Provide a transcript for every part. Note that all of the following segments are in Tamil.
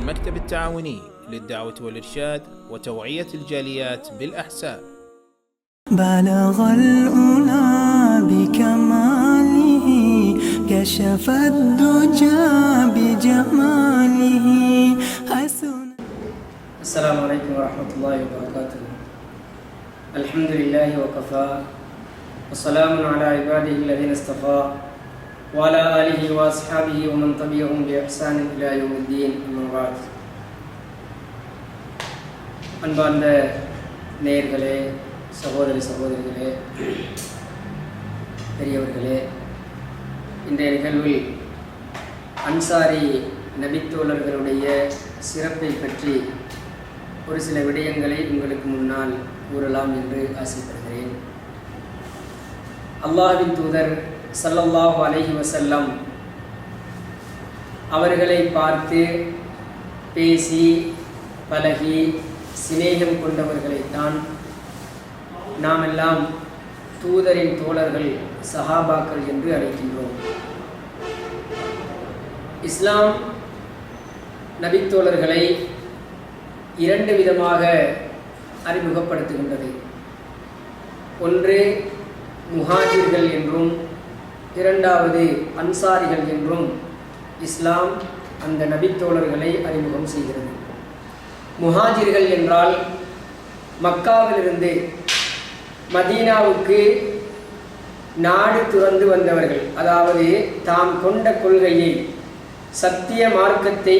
المكتب التعاوني للدعوة والإرشاد وتوعية الجاليات بالأحساء. بلغ الأولى بكماله كشف الدجى بجماله. حسن السلام عليكم ورحمة الله وبركاته. الحمد لله وكفى وسلام على عباده الذين اصطفى. وعلى آله وأصحابه ومن تبعهم بإحسان إلى يوم الدين أما بعد அன்பார்ந்த நேயர்களே சகோதரி சகோதரிகளே பெரியவர்களே இன்றைய நிகழ்வில் அன்சாரி நபித்தோழர்களுடைய சிறப்பை பற்றி ஒரு சில விடயங்களை உங்களுக்கு முன்னால் கூறலாம் என்று ஆசைப்படுகிறேன் அல்லாஹ்வின் தூதர் சல்லல்லாஹ் அலஹி வசல்லம் அவர்களை பார்த்து பேசி பழகி சிநேகம் கொண்டவர்களைத்தான் நாம் எல்லாம் தூதரின் தோழர்கள் சஹாபாக்கள் என்று அழைக்கின்றோம். இஸ்லாம் நபித்தோழர்களை இரண்டு விதமாக அறிமுகப்படுத்துகின்றது. ஒன்று முஹாஜிர்கள் என்றும் இரண்டாவது அன்சாரிகள் என்றும் இஸ்லாம் அந்த நபித்தோழர்களை அறிமுகம் செய்கிறது. முஹாஜிர்கள் என்றால் மக்காவிலிருந்து மதீனாவுக்கு நாடு துறந்து வந்தவர்கள். அதாவது தாம் கொண்ட கொள்கையை சத்திய மார்க்கத்தை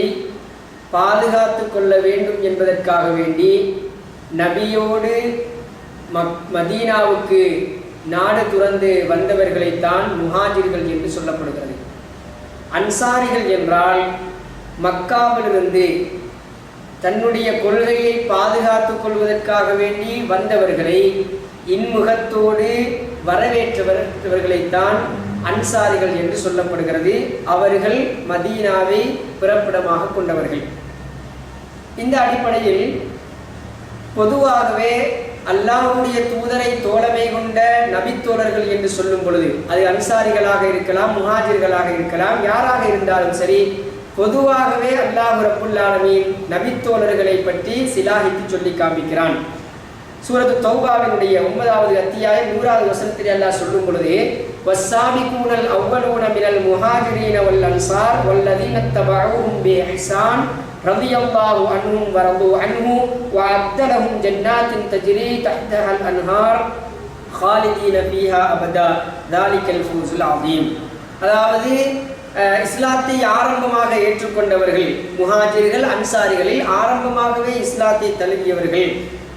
பாதுகாத்து கொள்ள வேண்டும் என்பதற்காக வேண்டி நபியோடு மக் மதீனாவுக்கு நாடு துறந்து வந்தவர்களைத்தான் முஹாஜிர்கள் என்று சொல்லப்படுகிறது. அன்சாரிகள் என்றால் மக்காவிலிருந்து தன்னுடைய கொள்கையை பாதுகாத்துக் கொள்வதற்காக வேண்டி வந்தவர்களை இன்முகத்தோடு வரவேற்றவர்களைத்தான் அன்சாரிகள் என்று சொல்லப்படுகிறது. அவர்கள் மதீனாவை பிறப்பிடமாக கொண்டவர்கள். இந்த அடிப்படையில் பொதுவாகவே அல்லாஹுடைய தூதரை தோழமை கொண்ட நபித்தோழர்கள் என்று சொல்லும் பொழுது அது அன்சாரிகளாக இருக்கலாம் முஹாஜிர்களாக இருக்கலாம் யாராக இருந்தாலும் சரி பொதுவாகவே அல்லாஹ் ரப்புல்லாலமீன் நபித்தோழர்களை பற்றி சிலாகித்து சொல்லி காமிக்கிறான் சூரத்து தௌபாவினுடைய ஒன்பதாவது அத்தியாயம் நூறாவது வசனத்தில் அல்லாஹ் சொல்லும் பொழுது வஸ்ஸாபிகூனல் அவ்வலூன மினல் முஹாஜிரீன வல் அன்சார் வல்லதீன தபஊஹும் பிஇஹ்சான் ரலியல்லாஹு அன்ஹும் வரது அன்ஹு வஅத்த லஹும் ஜன்னாத்தின் தஜ்ரி தஹ்தஹல் அன்ஹார் خالدين فيها أبدا ذلك الفوز العظيم அதாவது அஹ், இஸ்லாத்தை ஆரம்பமாக ஏற்றுக்கொண்டவர்கள் முஹாஜிர்கள் அன்சாரிகளில் ஆரம்பமாகவே இஸ்லாத்தை தழுவியவர்கள்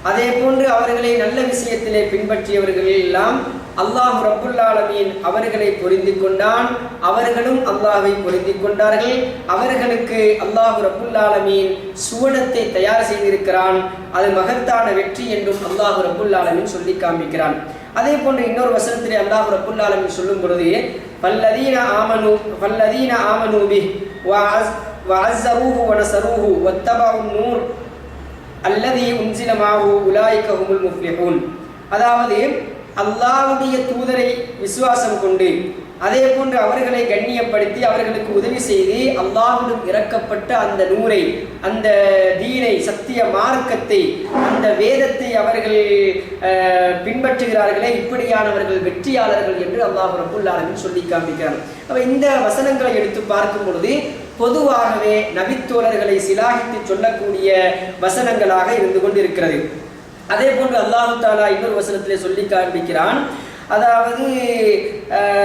அதே போன்று அவர்களை நல்ல விஷயத்திலே பின்பற்றியவர்கள் எல்லாம் அல்லாஹ் ரபுல்லாலமீன் அவர்களை பொருந்தி கொண்டான். அவர்களும் அல்லாஹை பொருந்தி கொண்டார்கள். அவர்களுக்கு அல்லாஹ் ரபுல்லாலமீன் சுவனத்தை தயார் செய்திருக்கிறான். அது மகத்தான வெற்றி என்றும் அல்லாஹ் ரபுல்லாலமீன் சொல்லி காமிக்கிறான் அதே போன்று இன்னொரு வசனத்திலே அல்லாஹ் ரபுல்லாலமீன் சொல்லும் பொழுது பல்லதீன ஆமனு பல்லதீன ஆமனு பி வஅஸ்ஸரூஹு வனஸரூஹு ஒத்தபாவும் நூர் அல்லது உன்சிலமாகு உலாய்க ஹுமுல் முஃப்லிஹூன். அதாவது அல்லாவுடைய தூதரை விசுவாசம் கொண்டு அதே போன்று அவர்களை கண்ணியப்படுத்தி அவர்களுக்கு உதவி செய்து அல்லாவிடம் இறக்கப்பட்ட அந்த நூரை அந்த தீனை சத்திய மார்க்கத்தை அந்த வேதத்தை அவர்கள் பின்பற்றுகிறார்களே இப்படியானவர்கள் வெற்றியாளர்கள் என்று அல்லாஹ் ரபுல் சொல்லி காண்பிக்கிறார் அப்ப இந்த வசனங்களை எடுத்து பார்க்கும் பொழுது பொதுவாகவே நபித்தோழர்களை சிலாகித்து சொல்லக்கூடிய வசனங்களாக இருந்து கொண்டிருக்கிறது. அதே போன்று அல்லாஹு தாலா இன்னொரு வசனத்திலே சொல்லி காண்பிக்கிறான். அதாவது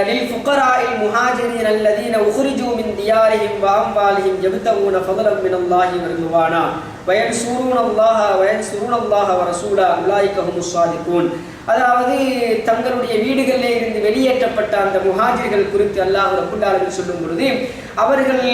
லில் ஃபுகராயில் முஹாஜிரின் அல்லதீன உஹுரிஜூமின் தியாரிஹிம் வாம்பாலிஹிம் எபுத்தவூன ஃபதலம் மின் அல்லாஹி வருவானா வயன் சூரூன் அல்லாஹ வயன் சூரூன் அல்லாஹ வரசூலா உலாய்கஹும் சாதிக்கூன் அதாவது தங்களுடைய வீடுகளிலே இருந்து வெளியேற்றப்பட்ட அந்த முஹாஜிர்கள் குறித்து அல்லாஹ் ரப்புல் சொல்லும் பொழுது அவர்கள்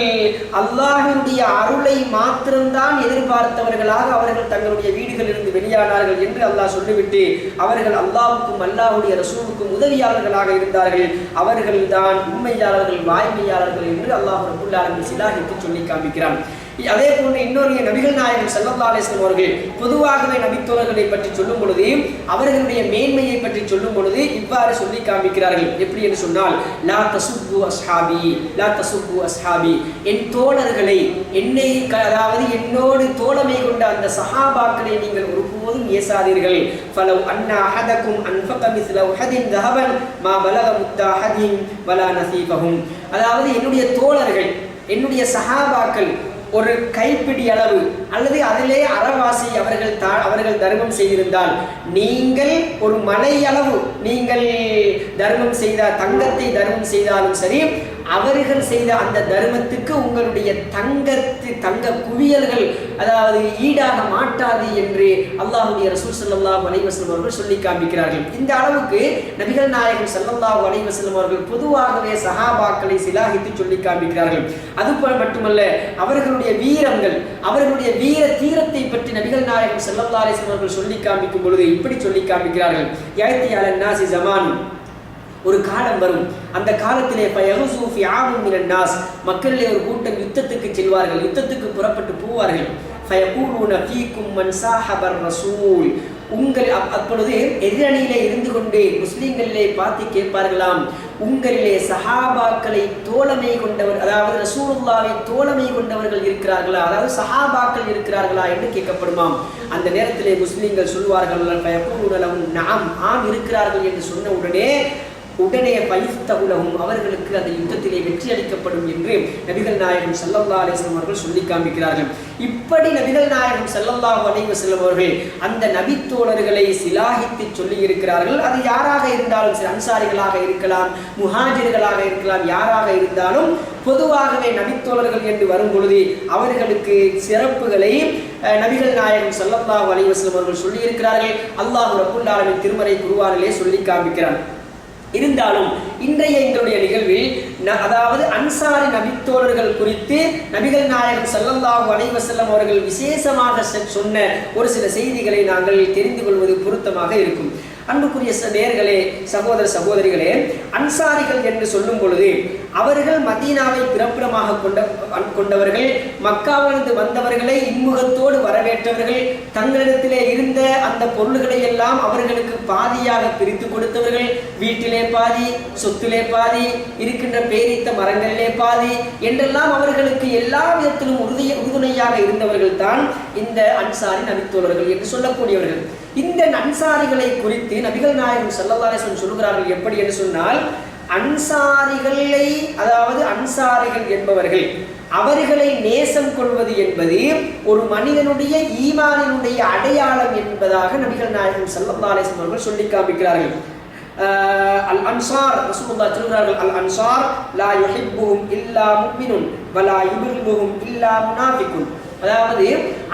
அல்லாஹினுடைய அருளை மாத்திரம்தான் எதிர்பார்த்தவர்களாக அவர்கள் தங்களுடைய வீடுகளிலிருந்து வெளியானார்கள் என்று அல்லாஹ் சொல்லிவிட்டு அவர்கள் அல்லாவுக்கும் அல்லாஹுடைய ரசூலுக்கும் உதவியாளர்களாக இருந்தார்கள். அவர்கள்தான் உண்மையாளர்கள் வாய்மையாளர்கள் என்று அல்லாஹ் ரபுல் ஆலமீன் சிலாகித்து சொல்லி காண்பிக்கிறான். அதே போன்று இன்னொரு நபிகள் நாயகன் சல்லல்லா அவர்கள் பொதுவாகவே நபித்தோழர்களை பற்றி சொல்லும் பொழுது அவர்களுடைய மேன்மையை பற்றி சொல்லும் பொழுது இவ்வாறு சொல்லி காமிக்கிறார்கள் எப்படி என்று சொன்னால் லா தசுப்பு அஸ்ஹாபி லா தசுப்பு அஸ்ஹாபி. என் தோழர்களை என்னை க- அதாவது என்னோடு தோழமை கொண்ட அந்த சஹாபாக்களை நீங்கள் ஒருபோதும் ஏசாதீர்கள். ஃபலவ் அண்ணா அஹதக்கும் அன்பகமிஸ்ல உஹதின் தஹபன் மா பலக முத்தா அஹதின் வலா நசீபகும் அதாவது என்னுடைய தோழர்கள் என்னுடைய சஹாபாக்கள் ஒரு கைப்பிடி அளவு அல்லது அதிலே அறவாசி அவர்கள் தா அவர்கள் தர்மம் செய்திருந்தால் நீங்கள் ஒரு மலை அளவு நீங்கள் தர்மம் செய்தால் தங்கத்தை தர்மம் செய்தாலும் சரி அவர்கள் செய்த அந்த தர்மத்துக்கு உங்களுடைய தங்கத்து தங்க குவியல்கள் அதாவது ஈடாக மாட்டாது என்று அல்லாஹுடைய ரசூல் ஸல்லல்லாஹு அலைஹி அவர்கள் சொல்லி காமிக்கிறார்கள் இந்த அளவுக்கு நபிகள் நாயகம் ஸல்லல்லாஹு அலைஹி அவர்கள் பொதுவாகவே சஹாபாக்களை சிலாகித்து சொல்லி காண்பிக்கிறார்கள். அது போல மட்டுமல்ல அவர்களுடைய வீரங்கள் அவர்களுடைய வீர தீரத்தை பற்றி நபிகள் நாயகம் செல்லல்லா அலைஹி அவர்கள் சொல்லி காமிக்கும் பொழுது இப்படி சொல்லி காமிக்கிறார்கள் யாத்தி அலன் ஜமான் ஒரு காலம் வரும். அந்த காலத்திலே பயகுசு ஃபி ஆமும் மக்களிலே ஒரு கூட்டம் யுத்தத்துக்கு செல்வார்கள். யுத்தத்துக்கு புறப்பட்டு போவார்கள். ஃபயகூலூன ஃபீக்கும் மன் சாஹபர் ரசூல். உங்கள் அப்- அப்பொழுது எதிரணியிலே இருந்து கொண்டு முஸ்லீம்களிலே பார்த்து கேட்பார்களாம். உங்களிலே சஹாபாக்களை தோழமை கொண்டவர் அதாவது ரசூலுல்லாவை தோழமை கொண்டவர்கள் இருக்கிறார்களா? அதாவது சஹாபாக்கள் இருக்கிறார்களா என்று கேட்கப்படுமாம். அந்த நேரத்திலே முஸ்லீம்கள் சொல்வார்கள் ஃபயகூலுன லஹும் நாம் ஆம் இருக்கிறார்கள் என்று சொன்ன உடனே உடனே பயிர்த்தகுலகும் அவர்களுக்கு அந்த யுத்தத்திலே வெற்றி அளிக்கப்படும் என்று நபிகள் நாயகம் செல்லல்லா அலிஸ்லம் அவர்கள் சொல்லி காண்பிக்கிறார்கள். இப்படி நபிகள் நாயகம் ஸல்லல்லாஹு அலைவ செல்லும் அவர்கள் அந்த நபித்தோழர்களை சிலாகித்து சொல்லி இருக்கிறார்கள் அது யாராக இருந்தாலும் சரி அன்சாரிகளாக இருக்கலாம் முஹாஜிர்களாக இருக்கலாம் யாராக இருந்தாலும் பொதுவாகவே நபித்தோழர்கள் என்று வரும் பொழுது அவர்களுக்கு சிறப்புகளை அஹ், நபிகள் நாயகம் ஸல்லல்லாஹு அலைஹி அவர்கள் சொல்லி இருக்கிறார்கள் அல்லாஹ் ரப்புல் திருமறை குருவானிலே சொல்லி காண்பிக்கிறார் இருந்தாலும் இன்றைய எங்களுடைய நிகழ்வில் ந- அதாவது அன்சாரி நபித்தோழர்கள் குறித்து நபிகள் நாயகன் ஸல்லல்லாஹு அலைஹி அவர்கள் விசேஷமாக சொன்ன ஒரு சில செய்திகளை நாங்கள் தெரிந்து கொள்வது பொருத்தமாக இருக்கும். அன்புக்குரிய நேர்களே சகோதர சகோதரிகளே அன்சாரிகள் என்று சொல்லும் பொழுது அவர்கள் மதீனாவை பிறப்பிடமாக கொண்ட கொண்டவர்கள் மக்காவிலிருந்து வந்தவர்களை இன்முகத்தோடு வரவேற்றவர்கள் தங்களிடத்திலே இருந்த அந்த பொருள்களை எல்லாம் அவர்களுக்கு பாதியாக பிரித்து கொடுத்தவர்கள் வீட்டிலே பாதி சொத்திலே பாதி இருக்கின்ற பேரித்த மரங்களிலே பாதி என்றெல்லாம் அவர்களுக்கு எல்லா விதத்திலும் உறுதி உறுதுணையாக இருந்தவர்கள் தான் இந்த அன்சாரி நபித்தோழர்கள் என்று சொல்லக்கூடியவர்கள். இந்த அன்சாரிகளை குறித்து நபிகள் நாயகம் ஸல்லல்லாஹு சொல்லுகிறார்கள். சொல்கிறார்கள் எப்படி என்று சொன்னால் அன்சாரிகளை அதாவது அன்சாரிகள் என்பவர்கள் அவர்களை நேசம் கொள்வது என்பது ஒரு மனிதனுடைய ஈமானினுடைய அடையாளம் என்பதாக நபிகள் நாயகம் ஸல்லல்லாஹு அவர்கள் சொல்லி காமிக்கிறார்கள். அல் அன்சார் ரசூலுல்லாஹ் சொல்கிறார்கள் அல் அன்சார் லா யுஹிப்புஹும் இல்லா முஃமினுன் வலா யுபிகுஹும் இல்லா முனாஃபிகுன். அதாவது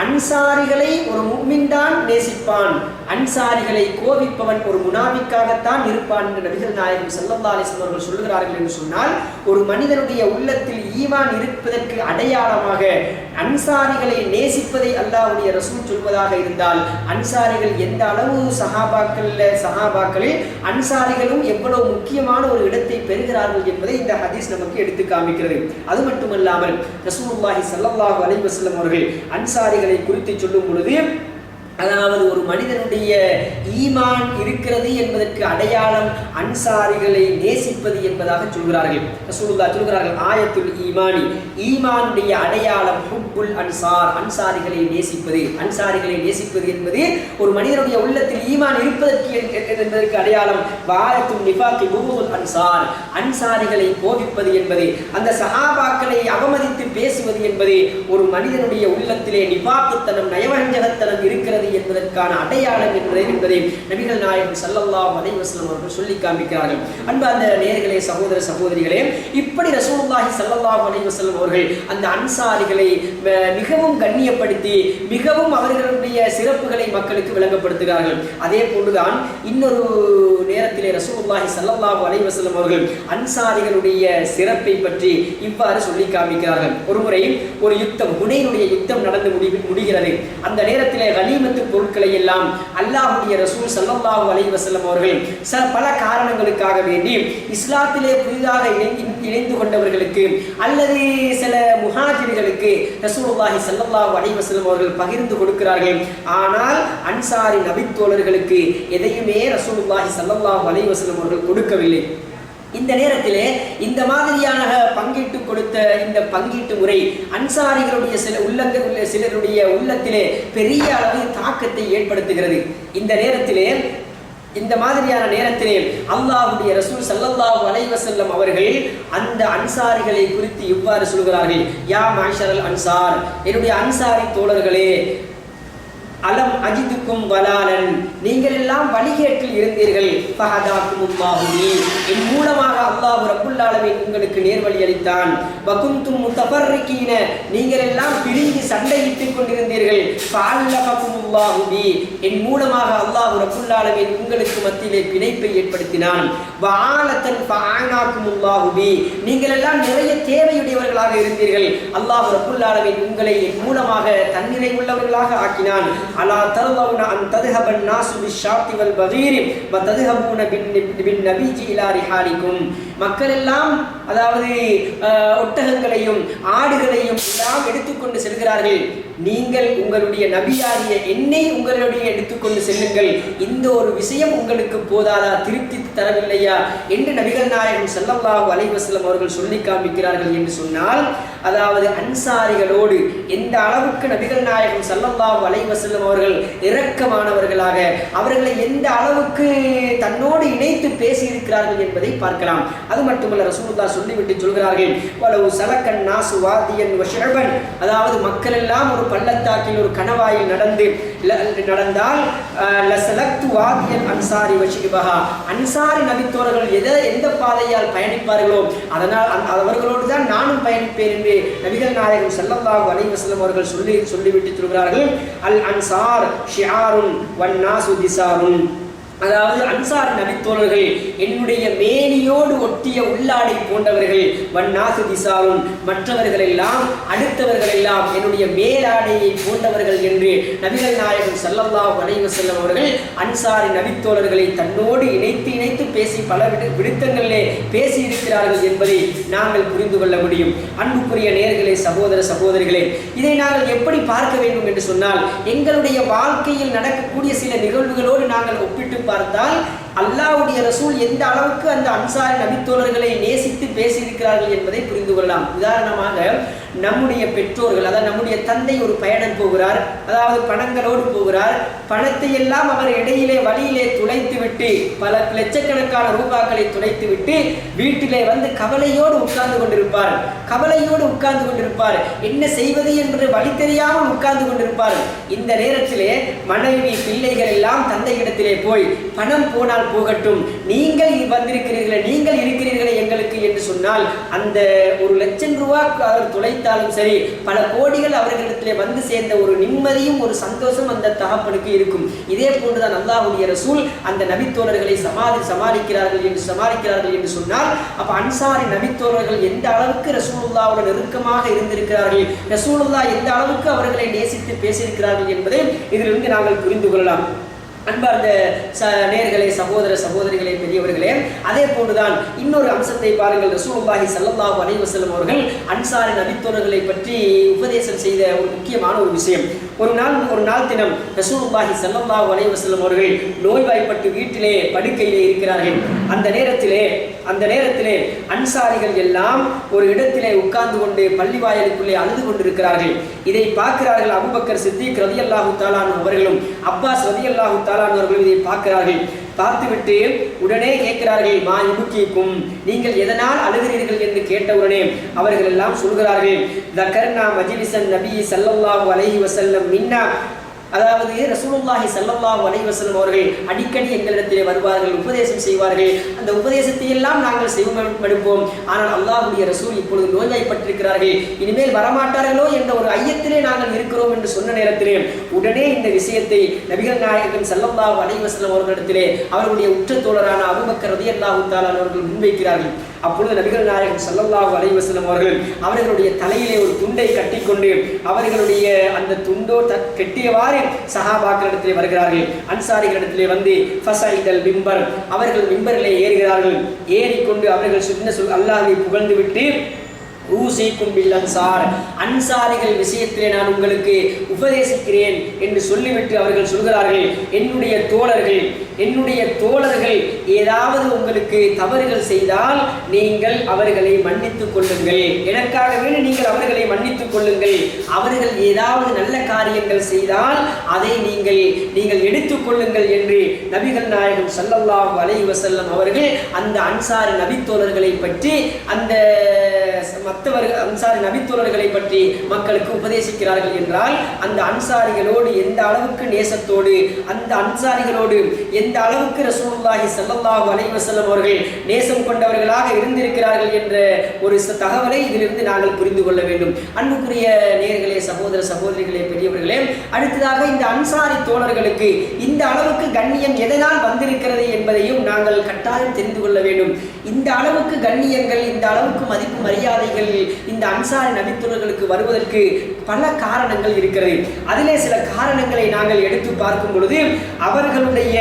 அன்சாரிகளை ஒரு முக்மின் தான் நேசிப்பான். அன்சாரிகளை கோபிப்பவன் ஒரு முனாபிக்காகத்தான் இருப்பான் என்று நபிகள் நாயகம் ஸல்லல்லாஹு அலைஹி அவர்கள் என்று சொன்னால் ஒரு மனிதனுடைய உள்ளத்தில் ஈமான் இருப்பதற்கு அடையாளமாக அன்சாரிகளை நேசிப்பதை அல்லாவுடைய ரசூல் சொல்வதாக இருந்தால் அன்சாரிகள் எந்த அளவு சகாபாக்கள் சஹாபாக்களில் அன்சாரிகளும் எவ்வளவு முக்கியமான ஒரு இடத்தை பெறுகிறார்கள் என்பதை இந்த ஹதீஸ் நமக்கு எடுத்து காமிக்கிறது. அது மட்டுமல்லாமல் ரசூல்லாஹி ஸல்லல்லாஹு அலைவசல்லம் அவர்கள் அவர்கள் அன்சாரிகளை குறித்து சொல்லும் பொழுது அதாவது ஒரு மனிதனுடைய ஈமான் இருக்கிறது என்பதற்கு அடையாளம் அன்சாரிகளை நேசிப்பது என்பதாக சொல்கிறார்கள். ரசூலுல்லா சொல்கிறார்கள் ஆயத்துல் ஈமானி. ஈமானுடைய அடையாளம் ஹுப்புல் அன்சார் அன்சாரிகளை நேசிப்பது. அன்சாரிகளை நேசிப்பது என்பது ஒரு மனிதனுடைய உள்ளத்தில் ஈமான் இருப்பதற்கு என்பதற்கு அடையாளம் வாயத்துல் நிபாக்கி புகுதுல் அன்சார் அன்சாரிகளை கோபிப்பது என்பது. அந்த சஹாபாக்களை அவமதித்து பேசுவது என்பது ஒரு மனிதனுடைய உள்ளத்திலே நிபாக்குத்தனம் நயவஞ்சகத்தனம் இருக்கிறது இருக்கிறது என்பதற்கான அடையாளம் என்பதை என்பதை நபிகள் நாயகம் சல்லல்லா அலைஹி வஸல்லம் அவர்கள் சொல்லி காண்பிக்கிறார்கள். அன்பு அந்த நேர்களே சகோதர சகோதரிகளே இப்படி ரசூல்லாஹி சல்லல்லா அலைஹி வஸல்லம் அவர்கள் அந்த அன்சாரிகளை மிகவும் கண்ணியப்படுத்தி மிகவும் அவர்களுடைய சிறப்புகளை மக்களுக்கு விளங்கப்படுத்துகிறார்கள். அதே போன்றுதான் இன்னொரு நேரத்திலே ரசூல்லாஹி ஸல்லல்லாஹு அலைஹி வஸல்லம் அவர்கள் அன்சாரிகளுடைய சிறப்பை பற்றி இவ்வாறு சொல்லி காமிக்கிறார்கள் ஒருமுறை ஒரு யுத்தம் ஹுனைனுடைய யுத்தம் நடந்து முடி முடிகிறது. அந்த நேரத்திலே கனிமத் கனிமத்து பொருட்களை எல்லாம் அல்லாஹுடைய ரசூல் சல்லாஹூ அலைஹி அவர்கள் சில பல காரணங்களுக்காக வேண்டி இஸ்லாத்திலே புதிதாக இணைந்து இணைந்து கொண்டவர்களுக்கு அல்லது சில முஹாஜிர்களுக்கு ரசூலுல்லாஹி சல்லாஹூ அலைஹி வஸல்லம் அவர்கள் பகிர்ந்து கொடுக்கிறார்கள். ஆனால் அன்சாரி நபித்தோழர்களுக்கு எதையுமே ரசூலுல்லாஹி சல்லாஹூ அலைஹி வஸல்லம் அவர்கள் கொடுக்கவில்லை. இந்த நேரத்திலே இந்த மாதிரியான பங்கீட்டு கொடுத்த இந்த பங்கீட்டு முறை அன்சாரிகளுடைய சில உள்ளங்கள் உள்ள சிலருடைய உள்ளத்திலே பெரிய அளவு தாக்கத்தை ஏற்படுத்துகிறது. இந்த நேரத்திலே இந்த மாதிரியான நேரத்திலே அல்லாஹுடைய ரசூல் சல்லல்லாஹு அலைவசல்லம் அவர்கள் அந்த அன்சாரிகளை குறித்து இவ்வாறு சொல்கிறார்கள். யா மாஷரல் அன்சார் என்னுடைய அன்சாரி தோழர்களே அலம் அஜிதுக்கும் வலாலன். நீங்கள் எல்லாம் வழிகேட்டில் இருந்தீர்கள். பகதாக்கும் அல்லாஹுவி என் மூலமாக அல்லாஹ் ரப்புல் உங்களுக்கு நேர்வழி அளித்தான். வகுந்தும் முத்தபர்ரிக்கீன நீங்கள் எல்லாம் பிரிந்து சண்டையிட்டுக் கொண்டிருந்தீர்கள். ஃபஅல்லஃபக்கும் அல்லாஹுவி என் மூலமாக அல்லாஹ் ரப்புல் உங்களுக்கு மத்தியிலே பிணைப்பை ஏற்படுத்தினான். வாலத்தன் ஃபஅனாக்கும் நீங்கள் எல்லாம் நிறைய தேவையுடையவர்களாக இருந்தீர்கள். அல்லாஹ் ரப்புல் உங்களை என் மூலமாக தன்னிலை உள்ளவர்களாக ஆக்கினான். அலா தர்லவுன அன் ததுஹபன் நாசு பிஷாத்தி வல் பகீரி வ ததுஹபூன பின் பின் நபீஜி இலா ரிஹாலிக்கும் மக்கள் எல்லாம் அதாவது ஒட்டகங்களையும் ஆடுகளையும் எல்லாம் எடுத்துக்கொண்டு செல்கிறார்கள். நீங்கள் உங்களுடைய நபியாகிய என்னை உங்களுடைய எடுத்துக்கொண்டு செல்லுங்கள். இந்த ஒரு விஷயம் உங்களுக்கு போதாதா? திருப்தி தரவில்லையா? என்று நபிகள் நாயகம் ஸல்லல்லாஹு அலைவசலம் அவர்கள் சொல்லி காமிக்கிறார்கள் என்று சொன்னால் அதாவது அன்சாரிகளோடு எந்த அளவுக்கு நபிகள் நாயகம் ஸல்லல்லாஹு அலைஹி அவர்கள் இரக்கமானவர்களாக அவர்களை எந்த அளவுக்கு தன்னோடு இணைத்து பேசியிருக்கிறார்கள் என்பதை பார்க்கலாம். அது மட்டுமல்ல ரசூலுல்லா சொல்லிவிட்டு சொல்கிறார்கள் வலவு சலக்கன் நாசு வாதியன் வஷபன் அதாவது மக்கள் எல்லாம் ஒரு பள்ளத்தாக்கில் ஒரு கணவாயில் நடந்து நடந்தால் அஹ், லசலக்து வாதியன் அன்சாரி வஷிபஹா அன்சாரி நபித்தோர்கள் எதை எந்த பாதையால் பயணிப்பார்களோ அதனால் அந்த- அவர்களோடு தான் நானும் பயணிப்பேன் என்று நபிகள் நாயகம் செல்லல்லாஹு அலைஹி அவர்கள் சொல்லி சொல்லிவிட்டு சொல்கிறார்கள் அல் அன்சார் ஷியாருன் வன் நாசு திசாருன். அதாவது அன்சார் நபித்தோழர்கள் என்னுடைய மேனியோடு ஒட்டிய உள்ளாடை போன்றவர்கள் வண்ணாசு திசாரும் மற்றவர்கள் எல்லாம் அடுத்தவர்கள் எல்லாம் என்னுடைய மேலாடையை போன்றவர்கள் என்று நபிகள் நாயகம் ஸல்லல்லாஹு வரைவு செல்லும் அவர்கள் அன்சாரி நபித்தோழர்களை தன்னோடு இணைத்து இணைத்து பேசி பல விடுத்தங்களிலே பேசி இருக்கிறார்கள் என்பதை நாங்கள் புரிந்து கொள்ள முடியும். அன்புக்குரிய நேர்களே சகோதர சகோதரிகளே இதை நாங்கள் எப்படி பார்க்க வேண்டும் என்று சொன்னால் எங்களுடைய வாழ்க்கையில் நடக்கக்கூடிய சில நிகழ்வுகளோடு நாங்கள் ஒப்பிட்டு guardar அல்லாஹ்வுடைய ரசூல் எந்த அளவுக்கு அந்த அன்சாரி நபித்தோழர்களை நேசித்து பேசியிருக்கிறார்கள் என்பதை புரிந்து கொள்ளலாம். உதாரணமாக நம்முடைய பெற்றோர்கள் அதாவது நம்முடைய தந்தை ஒரு பயணம் போகிறார் அதாவது பணங்களோடு போகிறார் பணத்தை எல்லாம் அவர் இடையிலே வழியிலே துளைத்து விட்டு பல லட்சக்கணக்கான ரூபாக்களை துளைத்து விட்டு வீட்டிலே வந்து கவலையோடு உட்கார்ந்து கொண்டிருப்பார். கவலையோடு உட்கார்ந்து கொண்டிருப்பார். என்ன செய்வது என்று வழி தெரியாமல் உட்கார்ந்து கொண்டிருப்பார். இந்த நேரத்திலே மனைவி பிள்ளைகள் எல்லாம் தந்தையிடத்திலே போய் பணம் போனால் போகட்டும். நீங்கள் வந்திருக்கிறீர்கள் நீங்கள் இருக்கிறீர்களே எங்களுக்கு என்று சொன்னால் அந்த ஒரு லட்சம் ரூபா அவர் துளைத்தாலும் சரி பல கோடிகள் அவர்களிடத்திலே வந்து சேர்ந்த ஒரு நிம்மதியும் ஒரு சந்தோஷம் அந்த தகப்பனுக்கு இருக்கும். இதே போன்றுதான் அல்லாஹுடைய ரசூல் அந்த நபித்தோழர்களை சமாதி சமாளிக்கிறார்கள் என்று சமாளிக்கிறார்கள் என்று சொன்னால் அப்ப அன்சாரி நபித்தோழர்கள் எந்த அளவுக்கு ரசூலுல்லாவோட நெருக்கமாக இருந்திருக்கிறார்கள்? ரசூலுல்லா எந்த அளவுக்கு அவர்களை நேசித்து பேசியிருக்கிறார்கள் என்பதை இதிலிருந்து நாங்கள் புரிந்து கொள்ளலாம். அன்பார்ந்த ச நேர்களே சகோதர சகோதரிகளே பெரியவர்களே அதே போன்றுதான் இன்னொரு அம்சத்தை பாருங்கள். ரசூலுல்லாஹி ஸல்லல்லாஹு அலைவசல்லம் அவர்கள் அன்சாரி நபித்தோழர்களை பற்றி உபதேசம் செய்த ஒரு முக்கியமான ஒரு விஷயம். ஒரு நாள் ஒரு நாள் தினம் ரசூலுல்லாஹி ஸல்லல்லாஹு அலைஹி வஸல்லம் அவர்கள் நோய்வாய்ப்பட்டு வீட்டிலே படுக்கையிலே இருக்கிறார்கள். அந்த நேரத்திலே அந்த நேரத்திலே அன்சாரிகள் எல்லாம் ஒரு இடத்திலே உட்கார்ந்து கொண்டு பள்ளி வாயலுக்குள்ளே அழுது கொண்டிருக்கிறார்கள். இதை பார்க்கிறார்கள் அபுபக்கர் சித்திக் ரலியல்லாஹு தாலான் அவர்களும் அப்பாஸ் ரலியல்லாஹு தாலான் அவர்களும் இதை பார்க்கிறார்கள். பார்த்துவிட்டு உடனே கேட்கிறார்கள் மா இபுக்கிக்கும் நீங்கள் எதனால் அழுகிறீர்கள்? என்று கேட்டவுடனே அவர்கள் எல்லாம் சொல்கிறார்கள் தக்கர்னா மஜிலிசன் நபி ஸல்லல்லாஹு அலஹி வசல்லம் மின்னா அதாவது ரசூலுல்லாஹி சல்லல்லாஹு அலைஹி வஸல்லம் அவர்கள் அடிக்கடி எங்களிடத்திலே வருவார்கள் உபதேசம் செய்வார்கள். அந்த உபதேசத்தை எல்லாம் நாங்கள் செவிமடுப்போம் ஆனால் அல்லாஹ்வுடைய ரசூல் இப்பொழுது நோய்வாய்ப்பட்டிருக்கிறார்கள். இனிமேல் வரமாட்டார்களோ என்ற ஒரு ஐயத்திலே நாங்கள் இருக்கிறோம் என்று சொன்ன நேரத்திலே உடனே இந்த விஷயத்தை நபிகள் நாயகன் சல்லல்லாஹு அலைஹி வஸல்லம் அவர்களிடத்திலே அவர்களுடைய உற்ற தோழரான அபூபக்கர் ரலியல்லாஹு தஆலா அவர்கள் முன்வைக்கிறார்கள். அப்பொழுது நபிகள் நாயகம் சல்லல்லாஹு அலைவசலம் அவர்கள் அவர்களுடைய தலையிலே ஒரு துண்டை கட்டிக்கொண்டு அவர்களுடைய அந்த துண்டோ த- கெட்டியவாறு சஹாபாக்களிடத்திலே வருகிறார்கள். அன்சாரிகளிடத்திலே வந்து ஃபசைதல் பிம்பர் அவர்கள் மிம்பரிலே ஏறுகிறார்கள். ஏறிக்கொண்டு அவர்கள் சொன்ன சொல் அல்லாஹை புகழ்ந்து விட்டு ஊசிக்கும் பில் அன்சார் அன்சாரிகள் விஷயத்திலே நான் உங்களுக்கு உபதேசிக்கிறேன் என்று சொல்லிவிட்டு அவர்கள் சொல்கிறார்கள் என்னுடைய தோழர்கள் என்னுடைய தோழர்கள் ஏதாவது உங்களுக்கு தவறுகள் செய்தால் நீங்கள் அவர்களை மன்னித்துக் கொள்ளுங்கள். எனக்காக வேண்டி நீங்கள் அவர்களை மன்னித்துக் கொள்ளுங்கள். அவர்கள் ஏதாவது நல்ல காரியங்கள் செய்தால் அதை நீங்கள் நீங்கள் எடுத்துக் கொள்ளுங்கள் என்று நபிகள் நாயகம் ஸல்லல்லாஹு அலை வசல்லம் அவர்கள் அந்த அன்சாரி நபித்தோழர்களை பற்றி அந்த மற்றவர்கள் அன்சாரி நபித்தோழர்களை பற்றி மக்களுக்கு உபதேசிக்கிறார்கள் என்றால் அந்த அன்சாரிகளோடு எந்த அளவுக்கு நேசத்தோடு அந்த அன்சாரிகளோடு எந்த அளவுக்கு ரசூல்லாஹி ஸல்லல்லாஹு அலைவசல்லம் அவர்கள் நேசம் கொண்டவர்களாக இருந்திருக்கிறார்கள் என்ற ஒரு ச- தகவலை இதிலிருந்து நாங்கள் புரிந்து கொள்ள வேண்டும். அன்புக்குரிய நேர்களே சகோதர சகோதரிகளே பெரியவர்களே அடுத்ததாக இந்த அன்சாரி தோழர்களுக்கு இந்த அளவுக்கு கண்ணியம் எதனால் வந்திருக்கிறது என்பதையும் நாங்கள் கட்டாயம் தெரிந்து கொள்ள வேண்டும். இந்த அளவுக்கு கண்ணியங்கள் இந்த அளவுக்கு மதிப்பு மரியாதைகள் இந்த அன்சாரி நபித்துறர்களுக்கு வருவதற்கு பல காரணங்கள் இருக்கிறது. அதிலே சில காரணங்களை நாங்கள் எடுத்து பார்க்கும் பொழுது அவர்களுடைய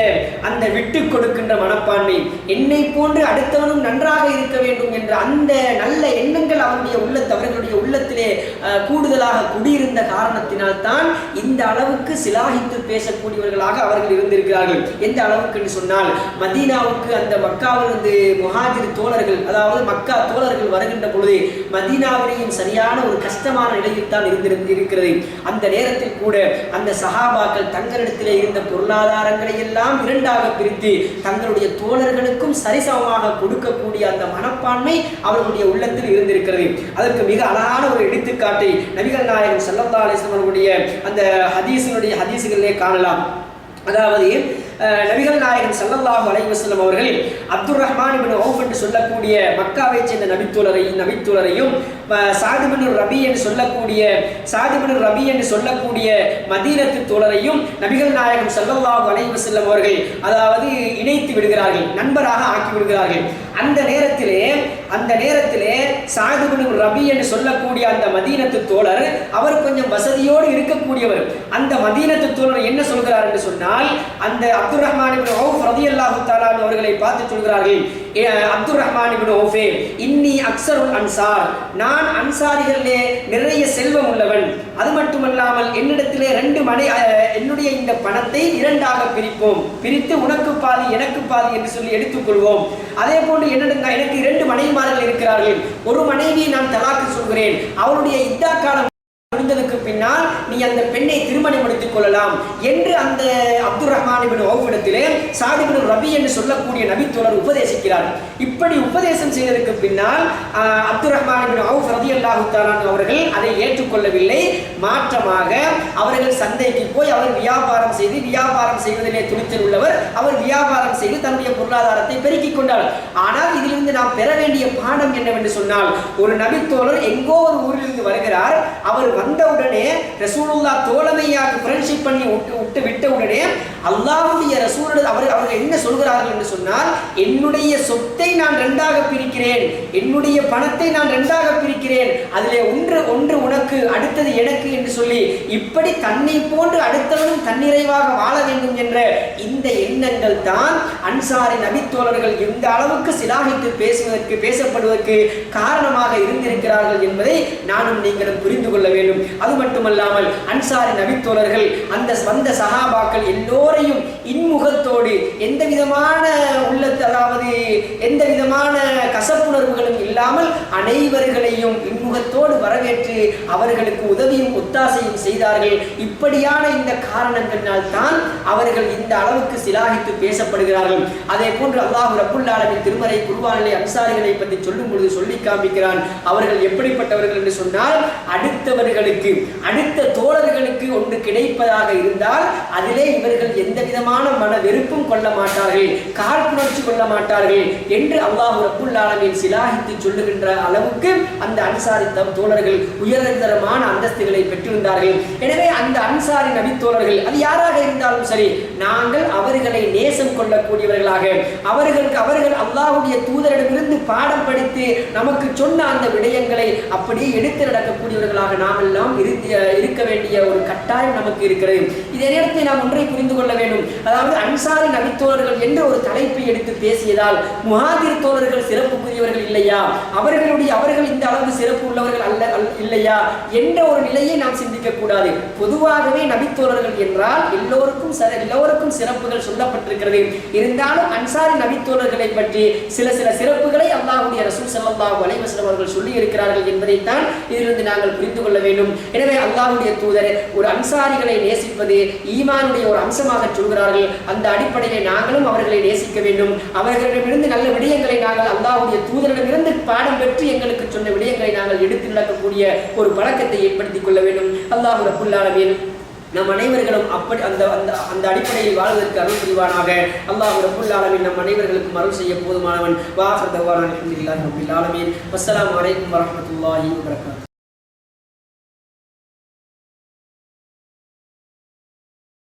அந்த விட்டு கொடுக்கின்ற மனப்பான்மை என்னை போன்று அடுத்தவனும் நன்றாக இருக்க வேண்டும் என்ற அந்த நல்ல எண்ணங்கள் அவருடைய உள்ளத்து அவர்களுடைய உள்ளத்திலே கூடுதலாக குடியிருந்த காரணத்தினால் தான் இந்த அளவுக்கு சிலாகித்து பேசக்கூடியவர்களாக அவர்கள் இருந்திருக்கிறார்கள். எந்த அளவுக்கு என்று சொன்னால் மதீனாவுக்கு அந்த மக்காவிலிருந்து முஹாஜிர் தோழர்கள் அதாவது மக்கா தோழர்கள் வருகின்ற பொழுது மதீனாவிலேயும் சரியான ஒரு கஷ்டமான நிலையில் தான் இருந்திருந்து இருக்கிறது. அந்த நேரத்தில் கூட அந்த சஹாபாக்கள் தங்களிடத்திலே இருந்த பொருளாதாரங்களை எல்லாம் இரண்டாக பிரித்து தங்களுடைய தோழர்களுக்கும் சரிசமமாக கொடுக்கக்கூடிய அந்த மனப்பான்மை அவர்களுடைய உள்ளத்தில் இருந்திருக்கிறது. அதற்கு மிக அழகான ஒரு எடுத்துக்காட்டை நபிகள் நாயகம் ஸல்லல்லாஹு அவர்களுடைய அந்த ஹதீஸினுடைய ஹதீஸுகளிலே காணலாம். அதாவது நபிகள் நாயகன் சல்லல்லாஹு அலைவசல்லம் வஸல்லம் அவர்கள் அப்துர் ரஹ்மான் இப்னு ஓஃப் என்று சொல்லக்கூடிய மக்காவைச் சேர்ந்த நபித்தோழரை நபித்துலரையும் அஹ், ரபி என்று சொல்லக்கூடிய சாது ரபி என்று சொல்லக்கூடிய மதீனத்து தோழரையும் நபிகள் நாயகம் ஸல்லல்லாஹு அலைஹி செல்லும் அவர்கள் அதாவது இணைத்து விடுகிறார்கள் நண்பராக ஆக்கி விடுகிறார்கள். அந்த நேரத்திலே அந்த நேரத்திலே சாது ரபி என்று சொல்லக்கூடிய அந்த மதீனத்து தோழர் அவர் கொஞ்சம் வசதியோடு இருக்கக்கூடியவர். அந்த மதீனத்து தோழர் என்ன சொல்கிறார் என்று சொன்னால் அந்த அப்துல் ரஹ்மான் இப்னு அவுஃப் ரலியல்லாஹு அவர்களை பார்த்து சொல்கிறார்கள் அப்துல் ரஹ்மான் இப்னு அவுஃபே இன்னி அக்ஸருல் அன்சார். நான் அன்சாரிகளிலே நிறைய செல்வம் உள்ளவன். அது மட்டுமல்லாமல் என்னிடத்திலே ரெண்டு மனை என்னுடைய இந்த பணத்தை இரண்டாக பிரிப்போம். பிரித்து உனக்கு பாதி எனக்கு பாதி என்று சொல்லி எடுத்துக்கொள்வோம் அதே போன்று என்னிடம் எனக்கு இரண்டு மனைவிமார்கள் இருக்கிறார்கள். ஒரு மனைவியை நான் தலாக்கு சொல்கிறேன். அவருடைய இத்தா காலம் வந்ததுக்கு பின்னால் நீ அந்த பெண்ணை திருமணம் முடித்துக் கொள்ளலாம் என்று அந்த அப்துல் ரஹ்மான் இபின் இடத்திலே சாதிபின் ரபி என்று சொல்லக்கூடிய நபித்தோழர் உபதேசிக்கிறார். இப்படி உபதேசம் செய்ததற்கு பின்னால் அப்துல் ரஹ்மான் இபின் அவுஃப் ரதி அல்லாஹு அவர்கள் அதை ஏற்றுக்கொள்ளவில்லை. மாற்றமாக அவர்கள் சந்தைக்கு போய் அவர் வியாபாரம் செய்து வியாபாரம் செய்வதிலே துணிச்சல் உள்ளவர். அவர் வியாபாரம் செய்து தன்னுடைய பொருளாதாரத்தை பெருக்கிக் கொண்டார். ஆனால் இதிலிருந்து நாம் பெற வேண்டிய பாடம் என்னவென்று சொன்னால் ஒரு நபித்தோழர் எங்கோ ஒரு ஊரிலிருந்து வருகிறார். அவர் உடனே ரசூலுல்லா தோழமையாக ஃப்ரெண்ட்ஷிப் பண்ணி விட்டு விட்டு விட்ட உடனே அல்லாஹ்வுடைய ரசூலுடைய அவர் அவர்கள் என்ன சொல்கிறார்கள் என்று சொன்னால் என்னுடைய சொத்தை நான் ரெண்டாக பிரிக்கிறேன். என்னுடைய பணத்தை நான் ரெண்டாக பிரிக்கிறேன். அதிலே ஒன்று ஒன்று உனக்கு அடுத்தது எனக்கு என்று சொல்லி இப்படி தன்னை போன்று அடுத்தவனும் தன்னிறைவாக வாழ வேண்டும் என்ற இந்த எண்ணங்கள் தான் அன்சாரி நபித்தோழர்கள் இந்த அளவுக்கு சிலாகித்து பேசுவதற்கு பேசப்படுவதற்கு காரணமாக இருந்திருக்கிறார்கள் என்பதை நானும் நீங்களும் புரிந்து கொள்ள வேண்டும். அது மட்டுமல்லாமல் அன்சாரி நபித்தோழர்கள் அந்த வந்த சகாபாக்கள் எல்லோரையும் இன்முகத்தோடு எந்த விதமான உள்ளத்து அதாவது எந்த விதமான கசப்புணர்வுகளும் இல்லாமல் அனைவர்களையும் இன்முகத்தோடு வரவேற்று அவர்களுக்கு உதவியும் ஒத்தாசையும் செய்தார்கள். இப்படியான இந்த காரணங்களினால் தான் அவர்கள் இந்த அளவுக்கு சிலாகித்து பேசப்படுகிறார்கள். அதே போன்று அல்லாஹு ரபுல்லாலமின் திருமறை குருவானிலை அன்சாரிகளை பற்றி சொல்லும் பொழுது சொல்லி காமிக்கிறான். அவர்கள் எப்படிப்பட்டவர்கள் என்று சொன்னால் அடுத்தவர்களுக்கு அடுத்த தோழர்களுக்கு ஒன்று கிடைப்பதாக இருந்தால் அதிலே இவர்கள் எந்த விதமான மன வெறுப்பும் கொள்ள மாட்டார்கள் காழ்ப்புணர்ச்சி கொள்ள மாட்டார்கள் என்று அல்லாஹு ரபுல்லாலமின் ஆலமீன் சிலாகித்து சொல்லுகின்ற அளவுக்கு அந்த அன்சாரி தம் தோழர்கள் உயர்தரமான அந்தஸ்துகளை பெற்றிருந்தார்கள். எனவே அந்த அன்சாரி நபித்தோழர்கள் அது யாராக இருந்தாலும் சரி நாங்கள் அவர்களை நேசம் கொள்ளக்கூடியவர்களாக அவர்களுக்கு அவர்கள் அல்லாஹுடைய தூதரிடமிருந்து பாடம் படித்து நமக்கு சொன்ன அந்த விடயங்களை அப்படியே எடுத்து நடக்கக்கூடியவர்களாக நாம் எல்லாம் இருக்க வேண்டிய ஒரு கட்டாயம் நமக்கு இருக்கிறது. இதே நேரத்தில் நாம் ஒன்றை புரிந்து கொள்ள வேண்டும். அதாவது அன்சாரி நபித்தோழர்கள் என்ற ஒரு தலைப்பை எடுத்து பேசியதால் முஹாதிர் தோழர்கள் சிறப்புக்குரியவர்கள் இல்லையா? அவர்களுடைய அவர்கள் இந்த அளவு சிறப்பு உள்ளவர்கள் அல்ல இல்லையா? என்ற ஒரு நிலையை நாம் சிந்திக்க கூடாது. பொதுவாகவே நபித்தோழர்கள் என்றால் எல்லோருக்கும் எல்லோருக்கும் சிறப்புகள் சொல்லப்பட்டிருக்கிறது. இருந்தாலும் அன்சாரி நபித்தோழர்களை பற்றி சில சில சிறப்புகளை அல்லாஹுடைய ரசூல் ஸல்லல்லாஹு அலைஹி அவர்கள் சொல்லி இருக்கிறார்கள் என்பதைத்தான் இதிலிருந்து நாங்கள் புரிந்து கொள்ள வேண்டும். எனவே அல்லாஹுடைய தூதர் ஒரு அன்சாரிகளை நேசிப்பது ஈமானுடைய ஒரு அம்சமாக சொல்கிறார்கள். அந்த அடிப்படையில் நாங்களும் அவர்களை நேசிக்க வேண்டும். அவர்களிடமிருந்து நல்ல விடயங்களை நாங்கள் அல்லாஹுடைய தூதரிடமிருந்து பாடம் பெற்று எங்களுக்கு சொன்ன விடயங்களை நாங்கள் எடுத்து நடக்கக்கூடிய ஒரு பழக்கத்தை ஏற்படுத்திக் கொள்ள வேண்டும். அல்லாஹ் ரப்புல் நம் அனைவர்களும் அப்படி அந்த அந்த அந்த அடிப்படையில் வாழ்வதற்கு அருள் புரிவானாக. அல்லாஹ் ரப்புல் ஆலமீன் நம் அனைவர்களுக்கும் அருள் செய்ய போதுமானவன். வாஹர் தவான் அல்ஹம்துலில்லாஹி ரப்பில் ஆலமீன். வஸ்ஸலாமு அலைக்கும்